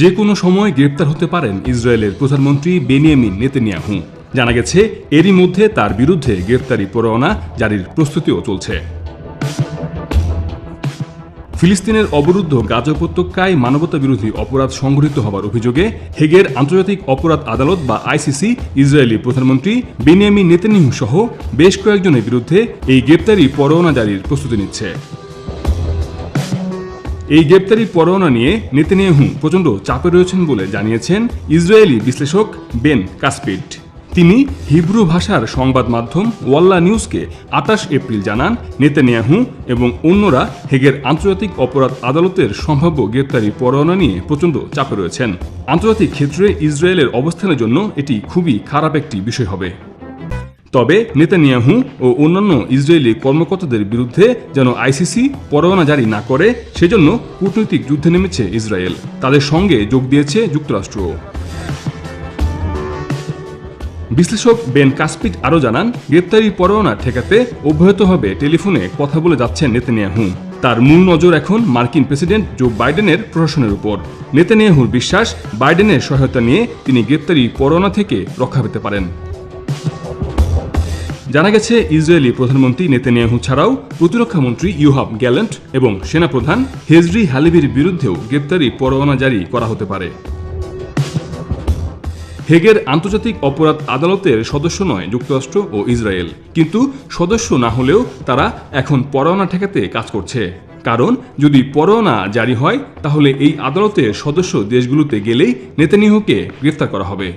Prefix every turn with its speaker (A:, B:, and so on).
A: যে কোনো সময় গ্রেপ্তার হতে পারেন ইসরায়েলের প্রধানমন্ত্রী বেনিয়ামিন নেতেনিয়াহু জানা গেছে এরই মধ্যে তার বিরুদ্ধে গ্রেপ্তারি পরোয়ানা জারির প্রস্তুতিও চলছে ফিলিস্তিনের অবরুদ্ধ গাজ উপত্যকায় মানবতাবিরোধী অপরাধ সংঘটিত হবার অভিযোগে হেগের আন্তর্জাতিক অপরাধ আদালত বা আইসিসি ইসরায়েলি প্রধানমন্ত্রী বেনিয়ামিন নেতানিহু সহ বেশ কয়েকজনের বিরুদ্ধে এই গ্রেপ্তারি পরোয়ানা জারির প্রস্তুতি নিচ্ছে এই গ্রেপ্তারি পরোয়ানা নিয়ে নেতানিয়াহু প্রচণ্ড চাপে রয়েছেন বলে জানিয়েছেন ইসরায়েলি বিশ্লেষক বেন কাসপিড তিনি হিব্রু ভাষার সংবাদ মাধ্যম ওয়াল্লা নিউজকে আটাশ এপ্রিল জানান নেতানিয়াহু এবং অন্যরা হেগের আন্তর্জাতিক অপরাধ আদালতের সম্ভাব্য গ্রেপ্তারি পরোয়ানা নিয়ে প্রচণ্ড চাপে রয়েছেন আন্তর্জাতিক ক্ষেত্রে ইসরায়েলের অবস্থানের জন্য এটি খুবই খারাপ একটি বিষয় হবে তবে নেতানিয়াহু ও অন্যান্য ইসরায়েলি কর্মকর্তাদের বিরুদ্ধে যেন আইসিসি পরোয়ানা জারি না করে সেজন্য কূটনৈতিক যুদ্ধে নেমেছে ইসরায়েল তাদের সঙ্গে যোগ দিয়েছে যুক্তরাষ্ট্র বিশ্লেষক বেন কাসপিট আরও জানান গ্রেপ্তারি পরোয়ানা ঠেকাতে অব্যাহত হবে টেলিফোনে কথা বলে যাচ্ছেন নেতানিয়াহু তার মূল নজর এখন মার্কিন প্রেসিডেন্ট জো বাইডেনের প্রশাসনের উপর নেতানিয়াহুর বিশ্বাস বাইডেনের সহায়তা নিয়ে তিনি গ্রেপ্তারি পরোয়ানা থেকে রক্ষা পেতে পারেন জানা গেছে ইসরায়েলি প্রধানমন্ত্রী নেতানিয়াহু ছাড়াও প্রতিরক্ষামন্ত্রী ইউহাব গ্যালেন্ট এবং সেনাপ্রধান হেজরি হালিবির বিরুদ্ধেও গ্রেপ্তারি পরোয়ানা জারি করা হতে পারে হেগের আন্তর্জাতিক অপরাধ আদালতের সদস্য নয় যুক্তরাষ্ট্র ও ইসরায়েল কিন্তু সদস্য না হলেও তারা এখন পরোয়ানা ঠেকাতে কাজ করছে কারণ যদি পরোয়ানা জারি হয় তাহলে এই আদালতের সদস্য দেশগুলোতে গেলেই নেতানিয়াহুকে গ্রেফতার করা হবে